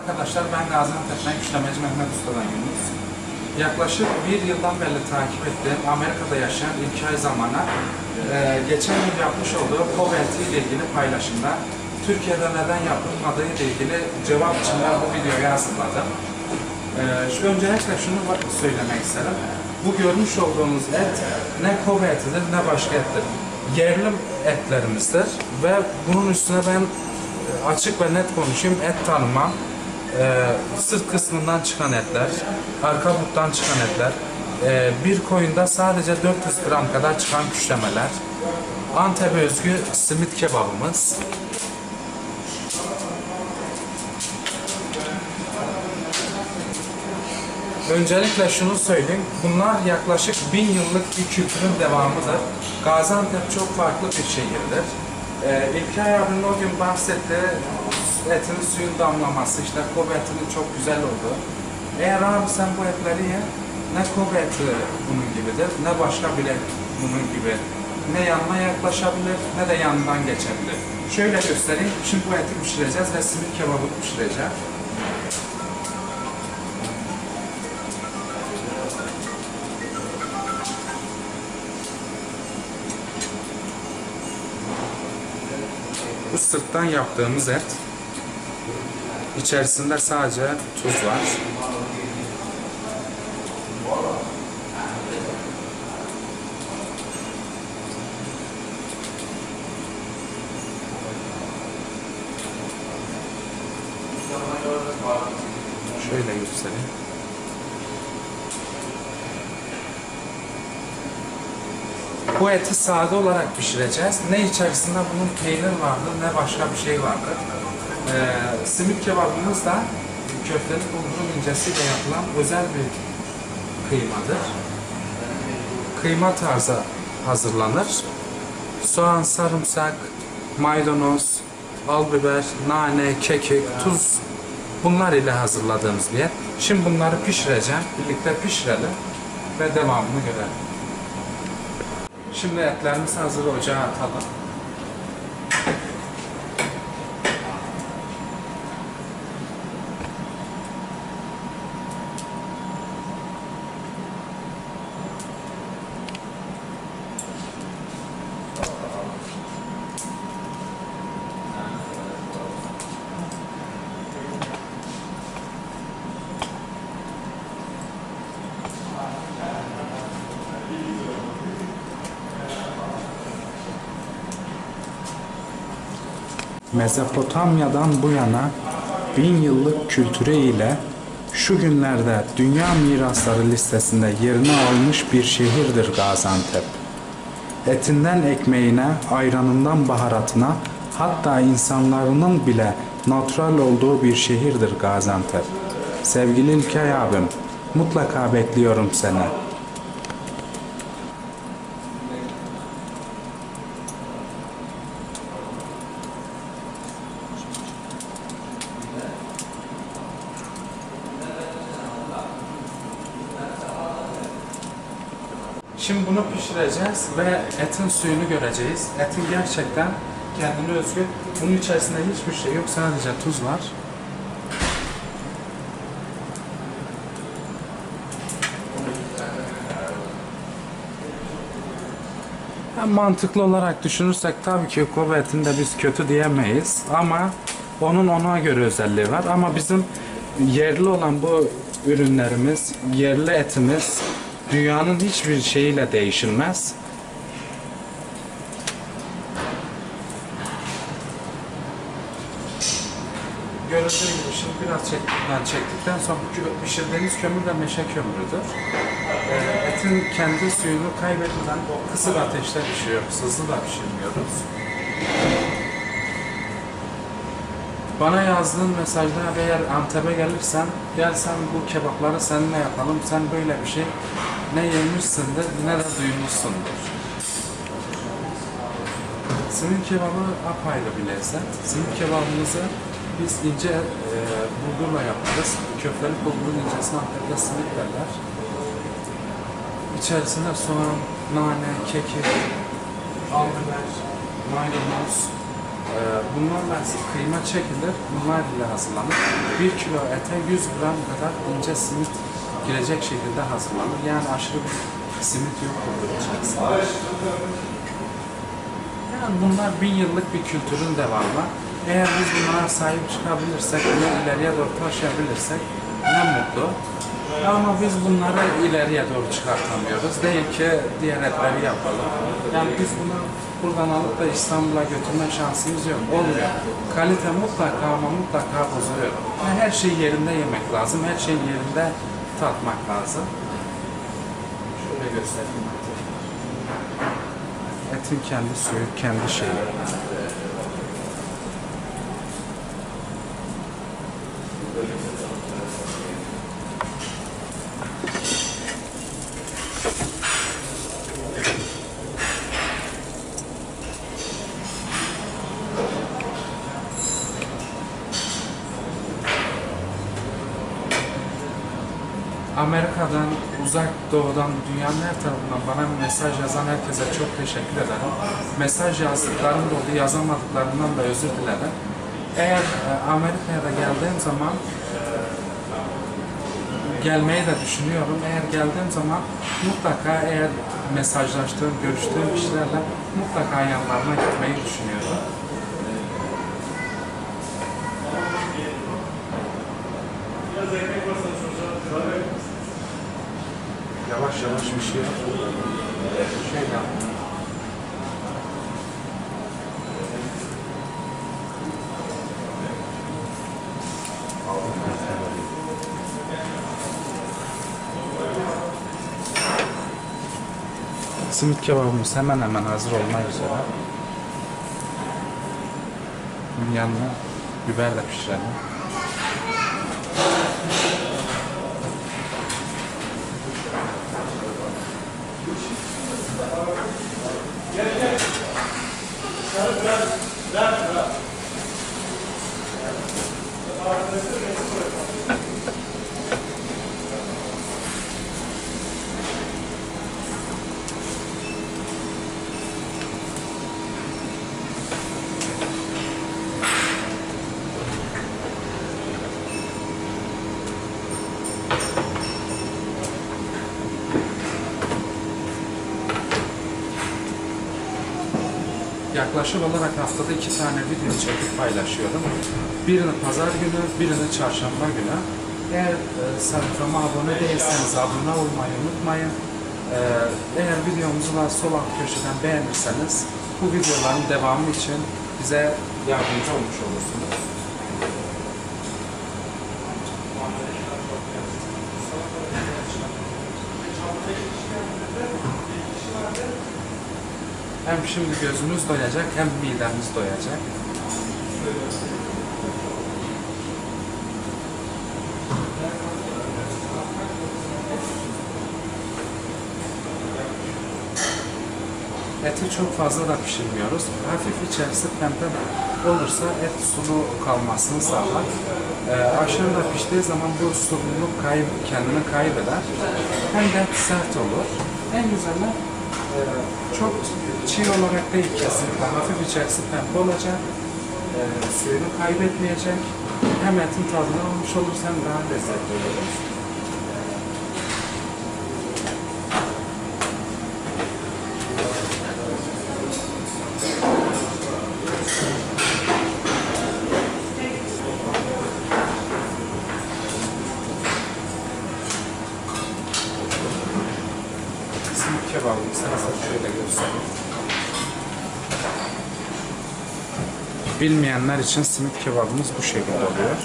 Arkadaşlar ben Gaziantep'ten Küşlemeci Mehmet Usta'dan Yunus. Yaklaşık bir yıldan beri takip ettiğim Amerika'da yaşayan İlkay Zaman'a e, geçen yıl yapmış olduğu COVID ile ilgili paylaşımda Türkiye'de neden yapılmadığı ile ilgili cevap için ben bu videoyu hazırladım. E, öncelikle şunu söylemek isterim. Bu görmüş olduğunuz et ne etidir ne başka ettir. Yerli etlerimizdir ve bunun üstüne ben e, açık ve net konuşayım et tanımam. Ee, sırt kısmından çıkan etler, arka buttan çıkan etler, ee, bir koyunda sadece 400 gram kadar çıkan küşlemeler, Antep'e özgü simit kebabımız, Öncelikle şunu söyleyeyim, bunlar yaklaşık bin yıllık bir kültürün devamıdır. Gaziantep çok farklı bir şehirdir. Ee, İlkay abinin o gün bahsettiği etin suyun damlaması, işte kobe etinin çok güzel olduğu. Eğer abi sen bu etleri ye, ne kobe eti bunun gibidir, ne başka bir et bunun gibi. Ne yanına yaklaşabilir, ne de yanından geçebilir. Şöyle göstereyim, şimdi bu eti pişireceğiz ve simit kebabı pişireceğim. Bu sırttan yaptığımız et. İçerisinde sadece tuz var. Şöyle göstereyim. Bu eti sade olarak pişireceğiz. Ne içerisinde bunun peynir vardır ne başka bir şey vardır. Ee, simit kebabımız da köftenin bulgur incesiyle yapılan özel bir kıymadır. Kıyma tarzı hazırlanır. Soğan, sarımsak, maydanoz, al biber, nane, kekik, tuz bunlar ile hazırladığımız bir et. Şimdi bunları pişireceğim. Birlikte pişirelim ve devamını görelim. Şimdi etlerimiz hazır ocağa atalım. Mezopotamya'dan bu yana bin yıllık kültürü ile şu günlerde dünya mirasları listesinde yerini almış bir şehirdir Gaziantep. Etinden ekmeğine, ayranından baharatına, hatta insanlarının bile natural olduğu bir şehirdir Gaziantep. Sevgili İlkay abim, mutlaka bekliyorum seni. Şimdi bunu pişireceğiz ve etin suyunu göreceğiz. Etin gerçekten kendine özgü. Bunun içerisinde hiçbir şey yok. Sadece tuz var. Yani mantıklı olarak düşünürsek tabii ki Kobe etini de biz kötü diyemeyiz ama onun ona göre özelliği var ama bizim yerli olan bu ürünlerimiz, yerli etimiz dünyanın hiçbir şeyiyle değişilmez. Görüldüğü gibi şimdi biraz çektikten, çektikten sonra pişirdiğimiz kömür de meşe kömürüdür. Ee, etin kendi suyunu kaybetmeden o kısık ateşte pişiyor. Hızlı da pişirmiyoruz. Bana yazdığın mesajda eğer Antep'e gelirsen gel sen bu kebapları seninle yapalım. Sen böyle bir şey ne yemişsindir ne de duymuşsundur. Simit kebabı apayrı bir lezzet. Simit kebabımızı biz ince e, bulgurla yaparız. Köfteli bulgurun incesine Antep'te simit derler. İçerisine soğan, nane, kekik, al maydanoz, Ee, Bunlarla kıyma çekilir, bunlar ile hazırlanır. 1 kilo ete 100 gram kadar ince simit girecek şekilde hazırlanır. Yani aşırı bir simit yok burada içerisinde. Yani bunlar bin yıllık bir kültürün devamı. Eğer biz bunlara sahip çıkabilirsek, bunu ileriye doğru taşıyabilirsek ne mutlu. Ama biz bunları ileriye doğru çıkartamıyoruz. Değil ki diğer etleri yapalım. Yani biz bunu buradan alıp da İstanbul'a götürme şansımız yok. Olmuyor. Kalite mutlaka ama mutlaka bozuluyor. Her şeyi yerinde yemek lazım. Her şeyi yerinde tatmak lazım. Şöyle göstereyim. Etin kendi suyu, kendi şeyi. Amerika'dan, uzak doğudan, dünyanın her tarafından bana mesaj yazan herkese çok teşekkür ederim. Mesaj yazdıklarım da oldu, yazamadıklarımdan da özür dilerim. Eğer e, Amerika'ya da geldiğim zaman gelmeyi de düşünüyorum. Eğer geldiğim zaman mutlaka eğer mesajlaştığım, görüştüğüm kişilerle mutlaka yanlarına gitmeyi düşünüyorum. Yavaş yavaş bir şey yap. Şöyle yap. Simit kebabımız hemen hemen hazır olmak üzere. Bunun yanına biber pişirelim. Gel gel. Dışarı biraz. Bırak bırak. Yaklaşık olarak haftada iki tane video çekip paylaşıyorum. Birini pazar günü, birini çarşamba günü. Eğer e, sayfama abone değilseniz abone olmayı unutmayın. E, eğer videomuzu da sol alt köşeden beğenirseniz bu videoların devamı için bize yardımcı olmuş olursunuz. Hem şimdi gözümüz doyacak hem midemiz doyacak. Eti çok fazla da pişirmiyoruz. Hafif içerisi pembe olursa et sulu kalmasını sağlar. Ee, aşırı da piştiği zaman bu sululuk kayb kendini kaybeder. Hem de sert olur. En güzeli e, çok çiğ olarak değil kesinlikle. Hafif içerisi pembe olacak. E, suyunu kaybetmeyecek. Hem etin tadını almış oluruz hem daha lezzetli olur. Simit kebabı istersen şöyle göstereyim. Bilmeyenler için simit kebabımız bu şekilde oluyor.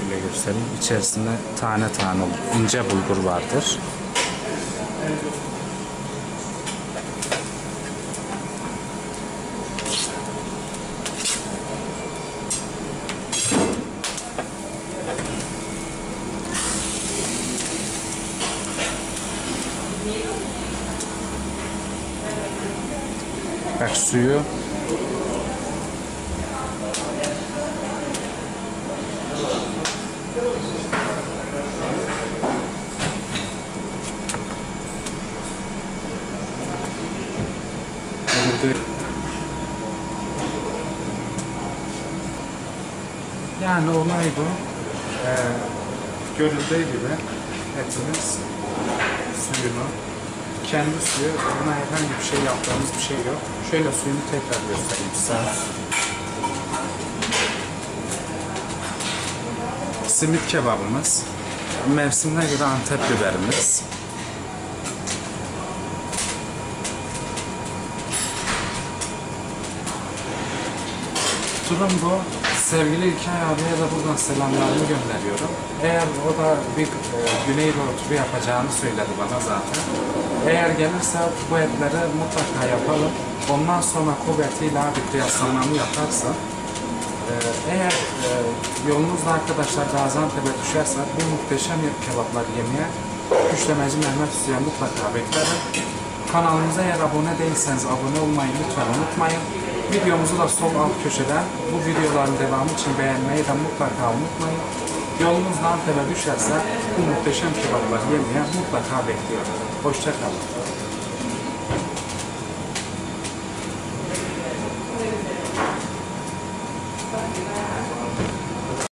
Şöyle göstereyim. İçerisinde tane tane ince bulgur vardır. suyu. Yani olay bu. Ee, görüldüğü gibi etimiz suyunu kendi suyu buna herhangi bir şey yaptığımız bir şey yok. Şöyle suyunu tekrar göstereyim size. Simit kebabımız, mevsimine göre Antep biberimiz, Durum bu. Sevgili İlkay abiye de buradan selamlarımı gönderiyorum. Eğer o da bir e, Güneydoğu turu yapacağını söyledi bana zaten. Eğer gelirse bu etleri mutlaka yapalım. Ondan sonra Kobe etiyle bir kıyaslamamı yaparsa e, eğer e, yolunuzda arkadaşlar Gaziantep'e düşerse bu muhteşem kebapları yemeye Küşlemeci Mehmet Hüseyin mutlaka beklerim. Kanalımıza eğer abone değilseniz abone olmayı lütfen unutmayın. Videomuzu da sol alt köşeden bu videoların devamı için beğenmeyi de mutlaka unutmayın. Yolunuz Antep'e düşerse bu muhteşem kebapları yemeye mutlaka bekliyorum. Hoşçakalın.